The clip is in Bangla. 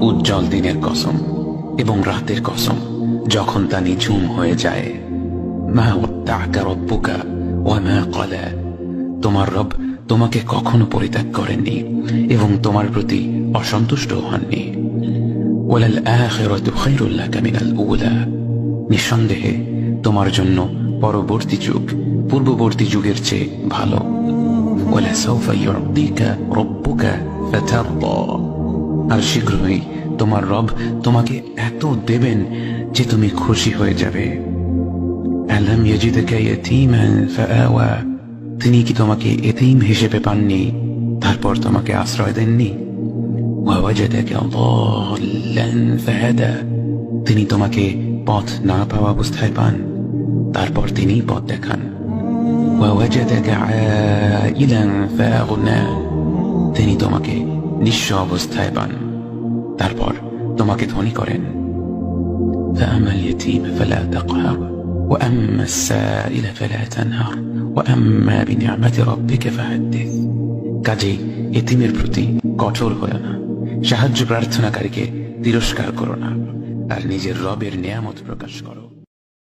উজ্জ্বল দিনের কসম এবং রাতের কসম যখন তা নিঝুম হয়ে যায়। মা রব্বুকা ওয়া মা ক্বালা। তোমার রব তোমাকে কখনো পরিত্যাগ করেননি এবং তোমার প্রতি অসন্তুষ্ট হননি। ওয়ালাল আখিরাতু খায়রুল লাকা মিনাল উলা। নিঃসন্দেহে তোমার জন্য পরবর্তী যুগ, পূর্ববর্তী যুগের চেয়ে ভালো। ولسوف يعطيك ربك فترضى আর শীঘ্রই তোমার রব তোমাকে এত দেবেন যে তুমি খুশি হয়ে যাবে আলম ইয়াজিদকা ইয়াতীমান ফাআওয়া তিনি কি তোমাকে এতিম হিসেবে পাননি তারপর তোমাকে আশ্রয় দেননি ওয়াওয়াজাদাকা ضالًا ফাহাদা তিনি তোমাকে পথ না পাওয়া অবস্থায় পান তারপর তিনি পথ দেখান ওয়াওয়াজাদাকা আইলান ফাআগনা তিনি তোমাকে নিঃস্ব অবস্থায় পান তারপর তোমাকে ধনী করেন فأما اليتيم فلا تقهر وأما السائل فلا تنهر وأما بنعمة ربك فحدث কাজেই এতিমের প্রতি কঠোর হলো না সাহায্য প্রার্থনাকারীকে তিরস্কার করো না আর নিজের রবের নিয়ামত প্রকাশ করো